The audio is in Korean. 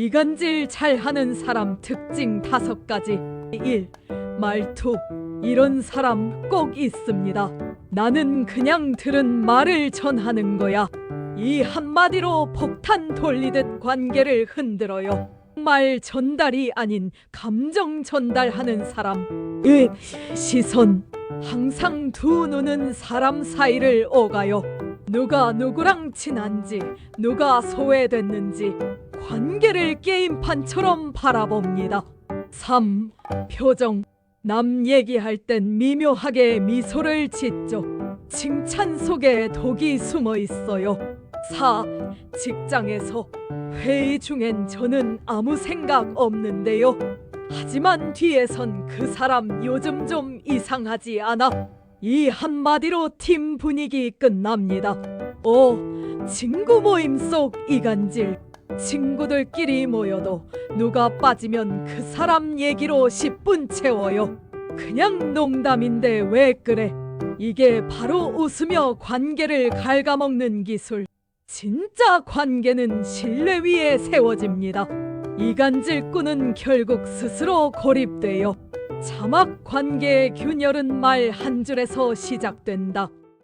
이간질 잘하는 사람 특징 다섯 가지. 1. 말투. 이런 사람 꼭 있습니다. 나는 그냥 들은 말을 전하는 거야. 이 한마디로 폭탄 돌리듯 관계를 흔들어요. 말 전달이 아닌 감정 전달하는 사람. 의 시선. 항상 두 눈은 사람 사이를 오가요. 누가 누구랑 친한지, 누가 소외됐는지 관계를 게임판처럼 바라봅니다. 3. 표정. 남 얘기할 땐 미묘하게 미소를 짓죠. 칭찬 속에 독이 숨어 있어요. 4. 직장에서 회의 중엔 저는 아무 생각 없는데요. 하지만 뒤에선 그 사람 요즘 좀 이상하지 않아? 이 한마디로 팀 분위기 끝납니다. 5. 친구 모임 속 이간질. 친구들끼리 모여도 누가 빠지면 그 사람 얘기로 10분 채워요. 그냥 농담인데 왜 그래? 이게 바로 웃으며 관계를 갉아먹는 기술. 진짜 관계는 신뢰 위에 세워집니다. 이간질꾼은 결국 스스로 고립돼요. 자막 관계의 균열은 말 한 줄에서 시작된다.